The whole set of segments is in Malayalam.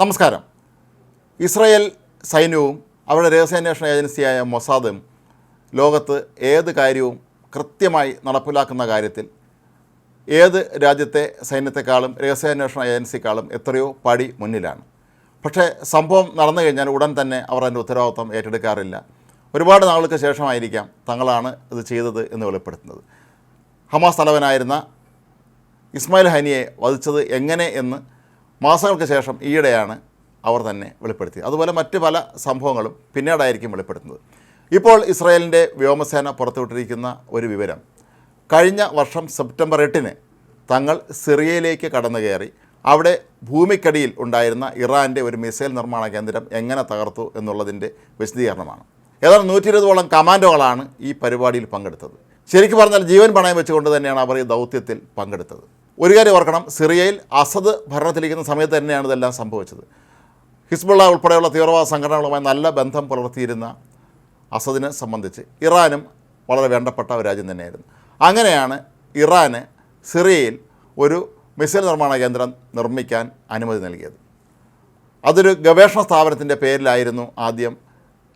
നമസ്കാരം. ഇസ്രയേൽ സൈന്യവും അവരുടെ രഹസ്യാന്വേഷണ ഏജൻസിയായ മൊസാദും ലോകത്ത് ഏത് കാര്യവും കൃത്യമായി നടപ്പിലാക്കുന്ന കാര്യത്തിൽ ഏത് രാജ്യത്തെ സൈന്യത്തെക്കാളും രഹസ്യാന്വേഷണ ഏജൻസിക്കാളും എത്രയോ പടി മുന്നിലാണ്. പക്ഷേ സംഭവം നടന്നു കഴിഞ്ഞാൽ ഉടൻ തന്നെ അവർ അതിന്റെ ഉത്തരവാദിത്വം ഏറ്റെടുക്കാറില്ല. ഒരുപാട് നാളുകൾക്ക് ശേഷമായിരിക്കാം തങ്ങളാണ് ഇത് ചെയ്തത് എന്ന് വെളിപ്പെടുത്തുന്നത്. ഹമാസ് തലവനായിരുന്ന ഇസ്മായിൽ ഹനിയെ വധിച്ചത് എങ്ങനെ എന്ന് മാസങ്ങൾക്ക് ശേഷം ഈയിടെയാണ് അവർ തന്നെ വെളിപ്പെടുത്തിയത്. അതുപോലെ മറ്റ് പല സംഭവങ്ങളും പിന്നീടായിരിക്കും വെളിപ്പെടുത്തുന്നത്. ഇപ്പോൾ ഇസ്രായേലിന്റെ വ്യോമസേന പുറത്തുവിട്ടിരിക്കുന്ന ഒരു വിവരം. കഴിഞ്ഞ വർഷം സെപ്റ്റംബർ എട്ടിന് തങ്ങൾ സിറിയയിലേക്ക് കടന്നു കയറി അവിടെ ഭൂമിക്കടിയിൽ ഉണ്ടായിരുന്ന ഇറാന്റെ ഒരു മിസൈൽ നിർമ്മാണ കേന്ദ്രം എങ്ങനെ തകർത്തു എന്നുള്ളതിന്റെ വിശദീകരണമാണ്. ഏതാണ്ട് നൂറ്റി ഇരുപതോളം കമാൻഡോകളാണ് ഈ പരിപാടിയിൽ പങ്കെടുത്തത്. ശരിക്കും പറഞ്ഞാൽ ജീവൻ പണയം വെച്ചുകൊണ്ട് തന്നെയാണ് അവർ ഈ ദൗത്യത്തിൽ പങ്കെടുത്തത്. ഒരു കാര്യം ഓർക്കണം സിറിയയിൽ അസദ് ഭരണത്തിലിരിക്കുന്ന സമയത്ത് തന്നെയാണ് ഇതെല്ലാം സംഭവിച്ചത്. ഹിസ്ബുള്ള ഉൾപ്പെടെയുള്ള തീവ്രവാദ സംഘടനകളുമായി നല്ല ബന്ധം പുലർത്തിയിരുന്ന അസദിനെ സംബന്ധിച്ച് ഇറാനും വളരെ വേണ്ടപ്പെട്ട ഒരു രാജ്യം തന്നെയായിരുന്നു. അങ്ങനെയാണ് ഇറാന് സിറിയയിൽ ഒരു മിസൈൽ നിർമ്മാണ കേന്ദ്രം നിർമ്മിക്കാൻ അനുമതി നൽകിയത്. അതൊരു ഗവേഷണ സ്ഥാപനത്തിന്റെ പേരിലായിരുന്നു ആദ്യം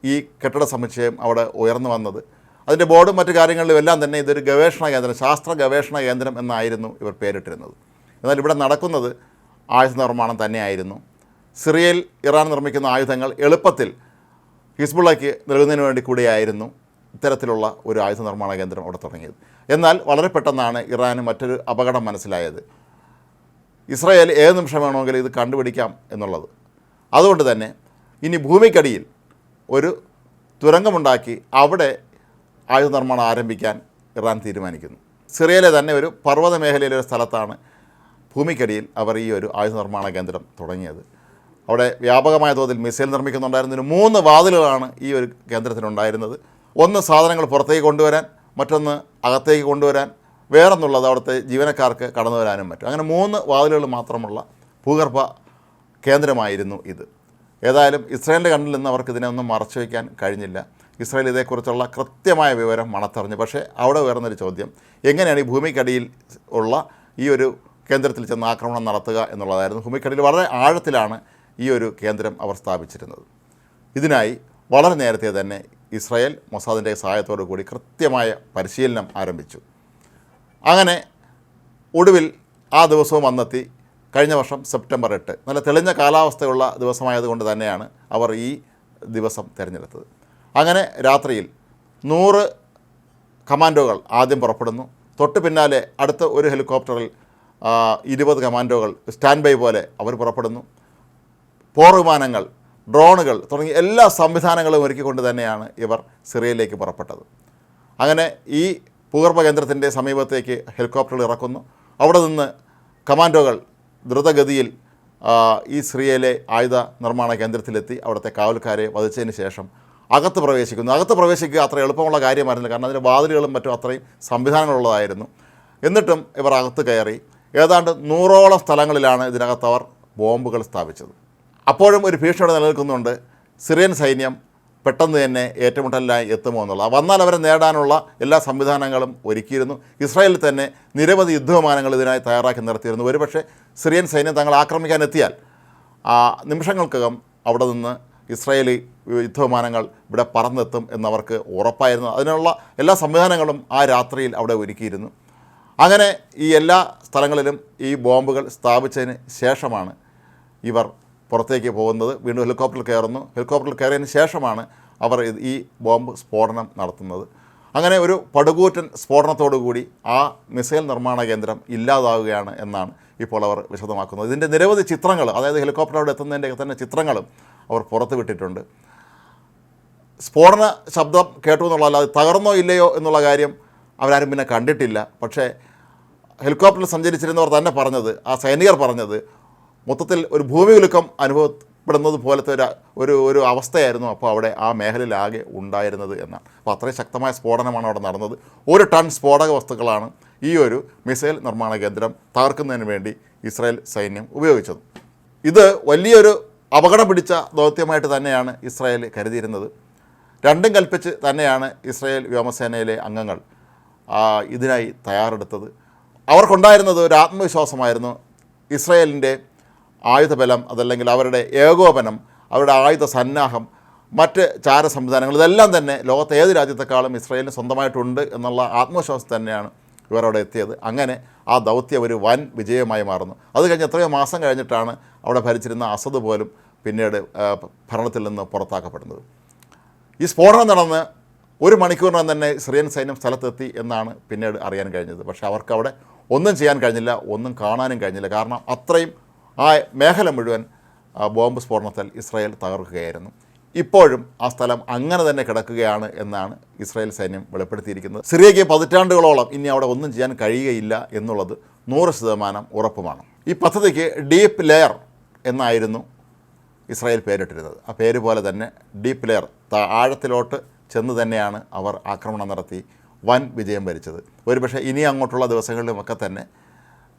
ഈ കെട്ടിട സമുച്ചയം അവിടെ ഉയർന്നു വന്നത്. അതിന്റെ ബോർഡും മറ്റു കാര്യങ്ങളിലും എല്ലാം തന്നെ ഇതൊരു ഗവേഷണ കേന്ദ്രം ശാസ്ത്ര ഗവേഷണ കേന്ദ്രം എന്നായിരുന്നു ഇവർ പേരിട്ടിരുന്നത്. എന്നാൽ ഇവിടെ നടക്കുന്നത് ആയുധ നിർമ്മാണം തന്നെയായിരുന്നു. സിറിയയിൽ ഇറാൻ നിർമ്മിക്കുന്ന ആയുധങ്ങൾ എളുപ്പത്തിൽ ഹിസ്ബുള്ളയ്ക്ക് നൽകുന്നതിന് വേണ്ടി കൂടിയായിരുന്നു ഇത്തരത്തിലുള്ള ഒരു ആയുധ നിർമ്മാണ കേന്ദ്രം അവിടെ തുടങ്ങിയത്. എന്നാൽ വളരെ പെട്ടെന്നാണ് ഇറാന് മറ്റൊരു അപകടം മനസ്സിലായത്. ഇസ്രായേൽ ഏത് നിമിഷം വേണമെങ്കിലും ഇത് കണ്ടുപിടിക്കാം എന്നുള്ളത്. അതുകൊണ്ട് തന്നെ ഇനി ഭൂമിക്കടിയിൽ ഒരു തുരങ്കമുണ്ടാക്കി അവിടെ ആയുധ നിർമ്മാണം ആരംഭിക്കാൻ ഇറാൻ തീരുമാനിക്കുന്നു. സിറിയയിലെ തന്നെ ഒരു പർവത മേഖലയിലെ ഒരു സ്ഥലത്താണ് ഭൂമിക്കടിയിൽ അവർ ഈ ഒരു ആയുധ നിർമ്മാണ കേന്ദ്രം തുടങ്ങിയത്. അവിടെ വ്യാപകമായ തോതിൽ മിസൈൽ നിർമ്മിക്കുന്നുണ്ടായിരുന്നതിന് മൂന്ന് വാതിലുകളാണ് ഈ ഒരു കേന്ദ്രത്തിനുണ്ടായിരുന്നത് ഒന്ന് സാധനങ്ങൾ പുറത്തേക്ക് കൊണ്ടുവരാൻ മറ്റൊന്ന് അകത്തേക്ക് കൊണ്ടുവരാൻ വേറൊന്നുള്ളത് അവിടുത്തെ ജീവനക്കാർക്ക് കടന്നു വരാനും പറ്റും അങ്ങനെ മൂന്ന് വാതിലുകൾ മാത്രമുള്ള ഭൂഗർഭ കേന്ദ്രമായിരുന്നു ഇത്. ഏതായാലും ഇസ്രായേലിന്റെ കണ്ണിൽ നിന്ന് അവർക്ക് ഇതിനെ ഒന്നും മറച്ചു വയ്ക്കാൻ കഴിഞ്ഞില്ല. ഇസ്രായേൽ ഇതേക്കുറിച്ചുള്ള കൃത്യമായ വിവരം മണത്തറിഞ്ഞു. പക്ഷേ അവിടെ ഉയർന്നൊരു ചോദ്യം. എങ്ങനെയാണ് ഈ ഭൂമിക്കടിയിൽ ഉള്ള ഈ ഒരു കേന്ദ്രത്തിൽ ചെന്ന് ആക്രമണം നടത്തുക എന്നുള്ളതായിരുന്നു. ഭൂമിക്കടിയിൽ വളരെ ആഴത്തിലാണ് ഈ ഒരു കേന്ദ്രം അവർ സ്ഥാപിച്ചിരുന്നത്. ഇതിനായി വളരെ നേരത്തെ തന്നെ ഇസ്രായേൽ മൊസാദിന്റെ സഹായത്തോടു കൂടി കൃത്യമായ പരിശീലനം ആരംഭിച്ചു. അങ്ങനെ ഒടുവിൽ ആ ദിവസവും വന്നെത്തി. കഴിഞ്ഞ വർഷം സെപ്റ്റംബർ എട്ട്. നല്ല തെളിഞ്ഞ കാലാവസ്ഥയുള്ള ദിവസമായതുകൊണ്ട് തന്നെയാണ് അവർ ഈ ദിവസം തിരഞ്ഞെടുത്തത്. അങ്ങനെ രാത്രിയിൽ നൂറ് കമാൻഡോകൾ ആദ്യം പുറപ്പെടുന്നു. തൊട്ട് പിന്നാലെ അടുത്ത ഒരു ഹെലികോപ്റ്ററിൽ ഇരുപത് കമാൻഡോകൾ സ്റ്റാൻഡ് ബൈ പോലെ അവർ പുറപ്പെടുന്നു. പോർ വിമാനങ്ങൾ ഡ്രോണുകൾ തുടങ്ങി എല്ലാ സംവിധാനങ്ങളും ഒരുക്കിക്കൊണ്ട് തന്നെയാണ് ഇവർ സിറിയയിലേക്ക് പുറപ്പെട്ടത്. അങ്ങനെ ഈ ഭൂഗർഭ കേന്ദ്രത്തിന്റെ സമീപത്തേക്ക് ഹെലികോപ്റ്ററുകൾ ഇറക്കുന്നു. അവിടെ നിന്ന് കമാൻഡോകൾ ദ്രുതഗതിയിൽ ഈ സിറിയയിലെ ആയുധ നിർമ്മാണ കേന്ദ്രത്തിലെത്തി അവിടുത്തെ കാവൽക്കാരെ വധിച്ചതിന് ശേഷം അകത്ത് പ്രവേശിക്കുന്നു. അകത്ത് പ്രവേശിക്കുക അത്ര എളുപ്പമുള്ള കാര്യമായിരുന്നില്ല. കാരണം അതിന്റെ വാതിലുകളും മറ്റും അത്രയും സംവിധാനങ്ങളുള്ളതായിരുന്നു. എന്നിട്ടും ഇവർ അകത്ത് കയറി ഏതാണ്ട് നൂറോളം സ്ഥലങ്ങളിലാണ് ഇതിനകത്ത് അവർ ബോംബുകൾ സ്ഥാപിച്ചത്. അപ്പോഴും ഒരു ഭീഷണി നിലനിൽക്കുന്നുണ്ട്. സിറിയൻ സൈന്യം പെട്ടെന്ന് തന്നെ ഏറ്റുമുട്ടലിനായി എത്തുമോ എന്നുള്ളത്. വന്നാൽ അവരെ നേടാനുള്ള എല്ലാ സംവിധാനങ്ങളും ഒരുക്കിയിരുന്നു. ഇസ്രായേലിൽ തന്നെ നിരവധി യുദ്ധവിമാനങ്ങൾ ഇതിനായി തയ്യാറാക്കി നിർത്തിയിരുന്നു. ഒരുപക്ഷെ സിറിയൻ സൈന്യം തങ്ങൾ ആക്രമിക്കാൻ എത്തിയാൽ ആ നിമിഷങ്ങൾക്കകം അവിടെ നിന്ന് ഇസ്രായേലി യുദ്ധവിമാനങ്ങൾ ഇവിടെ പറന്നെത്തും എന്നവർക്ക് ഉറപ്പായിരുന്നു. അതിനുള്ള എല്ലാ സംവിധാനങ്ങളും ആ രാത്രിയിൽ അവിടെ ഒരുക്കിയിരുന്നു. അങ്ങനെ ഈ എല്ലാ സ്ഥലങ്ങളിലും ഈ ബോംബുകൾ സ്ഥാപിച്ചതിന് ശേഷമാണ് ഇവർ പുറത്തേക്ക് പോകുന്നത്. വീണ്ടും ഹെലികോപ്റ്ററിൽ കയറുന്നു. ഹെലികോപ്റ്ററിൽ കയറിയതിന് ശേഷമാണ് അവർ ഈ ബോംബ് സ്ഫോടനം നടത്തുന്നത്. അങ്ങനെ ഒരു പടുകൂറ്റൻ സ്ഫോടനത്തോടു കൂടി ആ മിസൈൽ നിർമ്മാണ കേന്ദ്രം ഇല്ലാതാവുകയാണ് എന്നാണ് ഇപ്പോൾ അവർ വിശദമാക്കുന്നത്. ഇതിന്റെ നിരവധി ചിത്രങ്ങൾ അതായത് ഹെലികോപ്റ്റർ അവിടെ എത്തുന്നതിന്റെ തന്നെ ചിത്രങ്ങളും അവർ പുറത്തു വിട്ടിട്ടുണ്ട് സ്ഫോടന ശബ്ദം കേട്ടു എന്നുള്ളതല്ലാതെ തകർന്നോ ഇല്ലയോ എന്നുള്ള കാര്യം അവരാരും പിന്നെ കണ്ടിട്ടില്ല. പക്ഷേ ഹെലികോപ്റ്ററിൽ സഞ്ചരിച്ചിരുന്നവർ തന്നെ പറഞ്ഞത് ആ സൈനികർ പറഞ്ഞത് മൊത്തത്തിൽ ഒരു ഭൂമി ഉലുക്കം അനുഭവപ്പെടുന്നത് പോലത്തെ ഒരു ഒരു ഒരു അവസ്ഥയായിരുന്നു അപ്പോൾ അവിടെ ആ മേഖലയിലാകെ ഉണ്ടായിരുന്നത് എന്നാണ്. അപ്പോൾ അത്രയും ശക്തമായ സ്ഫോടനമാണ് അവിടെ നടന്നത്. ഒരു ടൺ സ്ഫോടക വസ്തുക്കളാണ് ഈ ഒരു മിസൈൽ നിർമ്മാണ കേന്ദ്രം തകർക്കുന്നതിന് വേണ്ടി ഇസ്രായേൽ സൈന്യം ഉപയോഗിച്ചത്. ഇത് വലിയൊരു അപകടം പിടിച്ച ദൗത്യമായിട്ട് തന്നെയാണ് ഇസ്രായേൽ കരുതിയിരുന്നത്. രണ്ടും കൽപ്പിച്ച് തന്നെയാണ് ഇസ്രായേൽ വ്യോമസേനയിലെ അംഗങ്ങൾ ഇതിനായി തയ്യാറെടുത്തത്. അവർക്കുണ്ടായിരുന്നത് ഒരു ആത്മവിശ്വാസമായിരുന്നു ഇസ്രയേലിന്റെ ആയുധബലം അതല്ലെങ്കിൽ അവരുടെ ഏകോപനം അവരുടെ ആയുധ സന്നാഹം മറ്റ് ചാര സംവിധാനങ്ങൾ ഇതെല്ലാം തന്നെ ലോകത്തെ ഏത് രാജ്യത്തെക്കാളും ഇസ്രയേലിന് സ്വന്തമായിട്ടുണ്ട് എന്നുള്ള ആത്മവിശ്വാസം തന്നെയാണ് ഇവരവിടെ എത്തിയത്. അങ്ങനെ ആ ദൗത്യം ഒരു വൻ വിജയമായി മാറുന്നു. അത് കഴിഞ്ഞ് എത്രയോ മാസം കഴിഞ്ഞിട്ടാണ് അവിടെ ഭരിച്ചിരുന്ന അസദ് പോലും പിന്നീട് ഭരണത്തിൽ നിന്ന് പുറത്താക്കപ്പെടുന്നത്. ഈ സ്ഫോടനം നടന്ന് ഒരു മണിക്കൂറിനകം തന്നെ സിറിയൻ സൈന്യം സ്ഥലത്തെത്തി എന്നാണ് പിന്നീട് അറിയാൻ കഴിഞ്ഞത്. പക്ഷേ അവർക്ക് അവിടെ ഒന്നും ചെയ്യാൻ കഴിഞ്ഞില്ല ഒന്നും കാണാനും കഴിഞ്ഞില്ല. കാരണം അത്രയും ആ മേഖല മുഴുവൻ ബോംബ് സ്ഫോടനത്തിൽ ഇസ്രായേൽ തകർക്കുകയായിരുന്നു. ഇപ്പോഴും ആ സ്ഥലം അങ്ങനെ തന്നെ കിടക്കുകയാണ് എന്നാണ് ഇസ്രായേൽ സൈന്യം വെളിപ്പെടുത്തിയിരിക്കുന്നത്. സിറിയയ്ക്ക് പതിറ്റാണ്ടുകളോളം ഇനി അവിടെ ഒന്നും ചെയ്യാൻ കഴിയുകയില്ല എന്നുള്ളത് നൂറ് ശതമാനം ഉറപ്പുമാണ്. ഈ പദ്ധതിക്ക് ഡീപ്പ് ലെയർ എന്നായിരുന്നു ഇസ്രായേൽ പേരിട്ടിരുന്നത്. ആ പേര് പോലെ തന്നെ ഡീപ്പ് ലെയർ ആഴത്തിലോട്ട് ചെന്ന് തന്നെയാണ് അവർ ആക്രമണം നടത്തി വൻ വിജയം വരിച്ചത്. ഒരുപക്ഷെ ഇനി അങ്ങോട്ടുള്ള ദിവസങ്ങളിലുമൊക്കെ തന്നെ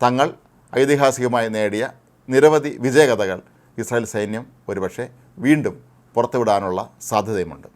തങ്ങൾ ഐതിഹാസികമായി നേടിയ നിരവധി വിജയകഥകൾ ഇസ്രായേൽ സൈന്യം ഒരുപക്ഷെ വീണ്ടും പുറത്തുവിടാനുള്ള സാധ്യതയുമുണ്ട്.